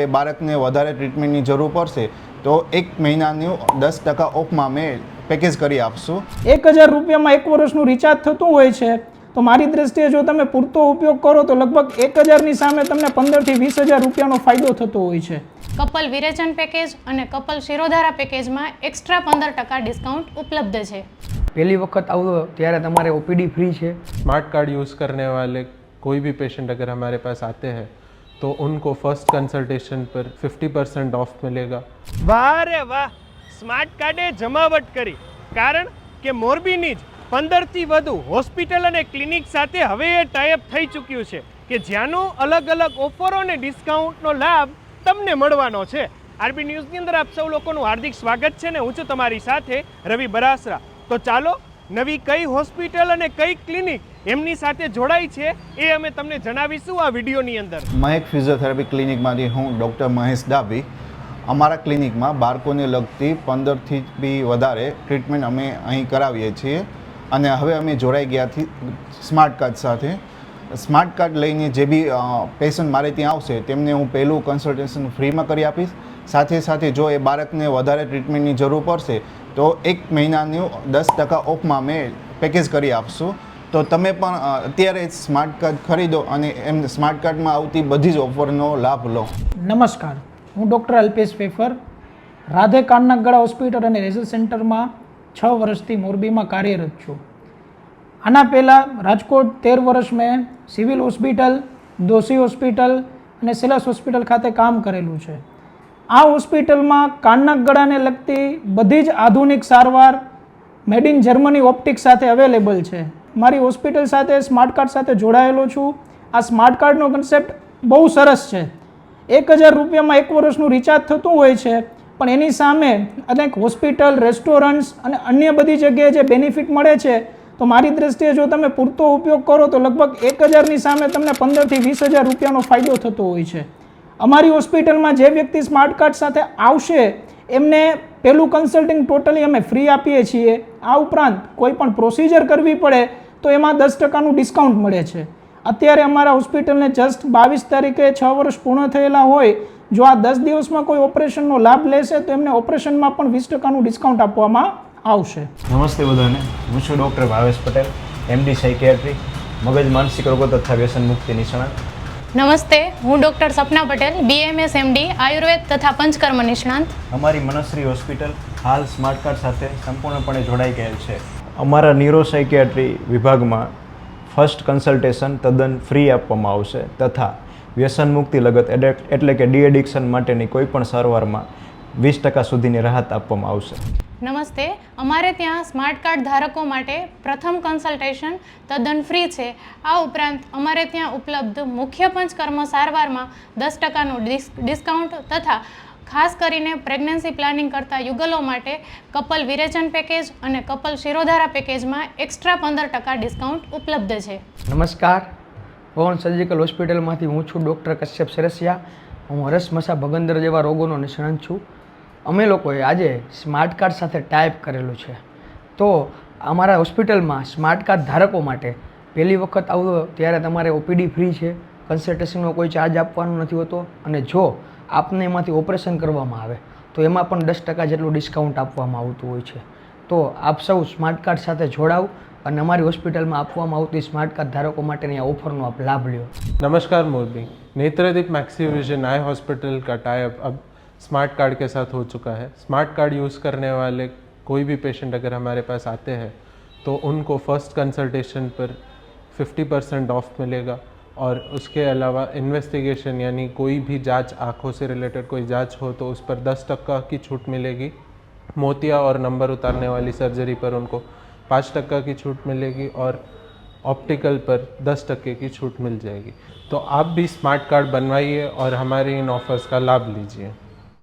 એ બાળકને વધારે ટ્રીટમેન્ટની જરૂર પડશે તો એક મહિનાનું દસ ટકા ઓફમાં અમે પેકેજ કરી આપશું એક હજાર રૂપિયામાં એક વર્ષનું રિચાર્જ થતું હોય છે તો મારી દ્રષ્ટિએ જો તમે પૂરતો ઉપયોગ કરો તો લગભગ એક હજારની સામે તમને પંદરથી વીસ હજાર રૂપિયાનો ફાયદો થતો હોય છે કપલ વિરેચન પેકેજ અને કપલ શિરોધારા પેકેજમાં એક્સ્ટ્રા પંદર ટકા ડિસ્કાઉન્ટ ઉપલબ્ધ છે પહેલી વખત આવો ત્યારે તમારે ઓપીડી ફ્રી છે स्मार्ट कार्ड यूज़ करने वाले कोई भी पेशेंट अगर हमारे पास आते हैं तो उनको फर्स्ट कंसल्टेशन पर 50 परसेंट ऑफ मिलेगा વાહ રે વાહ સ્માર્ટ કાર્ડે જમાવટ કરી કારણ કે મોરબીની જ પંદરથી વધુ હોસ્પિટલ અને ક્લિનિક સાથે હવે એ ટાઈઅપ થઈ ચૂક્યું છે કે જ્યાંનો અલગ અલગ ઓફરો અને ડિસ્કાઉન્ટનો લાભ તમને મળવાનો છે આરબી ન્યૂઝની અંદર આપ સૌ લોકોનું હાર્દિક સ્વાગત છે ને હું છું તમારી સાથે રવિ બરાસરા તો ચાલો નવી કઈ હોસ્પિટલ અને કઈ ક્લિનિક એમની સાથે જોડાઈ છે એ અમે તમને જણાવીશું આ વિડીયોની અંદર. મહેક ફિઝિયોથેરાપી ક્લિનિકમાંથી હું ડૉક્ટર મહેશ ડાભી. અમારા ક્લિનિકમાં બાળકોને લગતી પંદરથી બી વધારે ટ્રીટમેન્ટ અમે અહીં કરાવીએ છીએ અને હવે અમે જોડાઈ ગયાથી સ્માર્ટ કાર્ડ સાથે. સ્માર્ટ કાર્ડ લઈને જે બી પેશન્ટ મારે ત્યાં આવશે તેમને હું પહેલું કન્સલ્ટેશન ફ્રીમાં કરી આપીશ. સાથે સાથે જો એ બાળકને વધારે ટ્રીટમેન્ટની જરૂર પડશે, તો એક મહિનાનું દસ ટકા ઓફમાં અમે પેકેજ કરી આપશું. તો તમે પણ અત્યારે સ્માર્ટ કાર્ડ ખરીદો અને એમ સ્માર્ટ કાર્ડમાં આવતી બધી જ ઓફરનો લાભ લો. નમસ્કાર. હું ડૉક્ટર અલ્પેશ ફેફર રાધે કાનનાગડા હોસ્પિટલ અને રેઝલ સેન્ટરમાં છ વર્ષથી મોરબીમાં કાર્યરત છું. આના પહેલાં રાજકોટ તેર વર્ષ મેં સિવિલ હોસ્પિટલ, દોશી હોસ્પિટલ અને સિલાસ હોસ્પિટલ ખાતે કામ કરેલું છે. આ હોસ્પિટલમાં કાનના ગળાને લગતી બધી જ આધુનિક સારવાર મેડ ઇન જર્મની ઓપ્ટિક સાથે અવેલેબલ છે. મારી હોસ્પિટલ સાથે સ્માર્ટ કાર્ડ સાથે જોડાયેલો છું. આ સ્માર્ટ કાર્ડનો કન્સેપ્ટ બહુ સરસ છે. એક હજાર રૂપિયામાં એક વર્ષનું રિચાર્જ થતું હોય છે, પણ એની સામે અનેક હોસ્પિટલ, રેસ્ટોરન્ટ્સ અને અન્ય બધી જગ્યાએ જે બેનિફિટ મળે છે, તો મારી દ્રષ્ટિએ જો તમે પૂરતો ઉપયોગ કરો, તો લગભગ એક હજારની સામે તમને પંદરથી વીસ હજાર રૂપિયાનો ફાયદો થતો હોય છે. અમારી હોસ્પિટલમાં જે વ્યક્તિ સ્માર્ટ કાર્ડ સાથે આવશે, એમને પહેલું કન્સલ્ટિંગ ટોટલી અમે ફ્રી આપીએ છીએ. આ ઉપરાંત કોઈ પણ પ્રોસિજર કરવી પડે, તો એમાં દસ ટકાનું ડિસ્કાઉન્ટ મળે છે. અત્યારે અમારા હોસ્પિટલને જસ્ટ બાવીસ તારીખે છ વર્ષ પૂર્ણ થયેલા હોય, જો આ દસ દિવસમાં કોઈ ઓપરેશનનો લાભ લેશે, તો એમને ઓપરેશનમાં પણ વીસ ટકાનું ડિસ્કાઉન્ટ આપવામાં આવશે. નમસ્તે બધાને. હું છું doctor Bhavesh Patel, MD psychiatry, મગજ માનસિક રોગો તથા વ્યસન મુક્તિ નિષ્ણાત. નમસ્તે, હું doctor Sapna Patel BAMS MD Ayurveda તથા પંચકર્મ નિષ્ણાંત. અમારી મનશ્રી હોસ્પિટલ હાલ સ્માર્ટ કાર્ડ સાથે સંપૂર્ણપણે જોડાઈ ગયેલ છે. અમારા ન્યુરોસાઇકિયાટ્રી વિભાગમાં ફર્સ્ટ કન્સલ્ટેશન તદ્દન ફ્રી આપવામાં આવશે તથા વ્યસન મુક્તિ લગત એડેક્ટ એટલે કે ડી એડિક્શન માટેની કોઈપણ સારવારમાં વીસ ટકા સુધીની રાહત આપવામાં આવશે. નમસ્તે. અમારે ત્યાં સ્માર્ટ કાર્ડ ધારકો માટે પ્રથમ કન્સલ્ટેશન તદ્દન ફ્રી છે. આ ઉપરાંત અમારે ત્યાં ઉપલબ્ધ મુખ્ય પંચકર્મ સારવારમાં દસ ટકાનું ડિસ- ડિસ્કાઉન્ટ તથા ખાસ કરીને પ્રેગ્નન્સી પ્લાનિંગ કરતા યુગલો માટે કપલ વિરેચન પેકેજ અને કપલ શિરોધારા પેકેજમાં એક્સ્ટ્રા પંદર ટકા ડિસ્કાઉન્ટ ઉપલબ્ધ છે. નમસ્કાર. પવન સર્જિકલ હોસ્પિટલમાંથી હું છું ડૉક્ટર કશ્યપ સરસિયા. હું હરસ મસા ભગંદર જેવા રોગોનો નિષ્ણાંત છું. અમે લોકોએ આજે સ્માર્ટ કાર્ડ સાથે ટાઈપ કરેલું છે. તો અમારા હોસ્પિટલમાં સ્માર્ટ કાર્ડ ધારકો માટે પહેલી વખત આવો ત્યારે તમારે ઓપીડી ફ્રી છે, કન્સલ્ટેશનનો કોઈ ચાર્જ આપવાનો નથી હોતો અને જો આપને એમાંથી ઓપરેશન કરવામાં આવે, તો એમાં પણ દસ ટકા જેટલું ડિસ્કાઉન્ટ આપવામાં આવતું હોય છે. તો આપ સૌ સ્માર્ટ કાર્ડ સાથે જોડાવ અને અમારી હોસ્પિટલમાં આપવામાં આવતી સ્માર્ટ કાર્ડ ધારકો માટેની આ ઓફરનો આપ લાભ લ્યો. નમસ્કાર Morbi. Netradeep Maxivision eye hospital કા ટાઈપ स्मार्ट कार्ड के साथ हो चुका है। स्मार्ट कार्ड यूज़ करने वाले कोई भी पेशेंट अगर हमारे पास आते हैं तो उनको फ़र्स्ट कंसल्टेशन पर 50 परसेंट ऑफ़ मिलेगा और उसके अलावा इन्वेस्टिगेशन, यानी कोई भी जाँच, आँखों से रिलेटेड कोई जाँच हो तो उस पर 10 टक्का की छूट मिलेगी। मोतिया और नंबर उतारने वाली सर्जरी पर उनको पाँच टक्का की छूट मिलेगी और ऑप्टिकल पर दस टक्के की छूट मिल जाएगी। तो आप भी स्मार्ट कार्ड बनवाइए और हमारे इन ऑफर्स का लाभ लीजिए।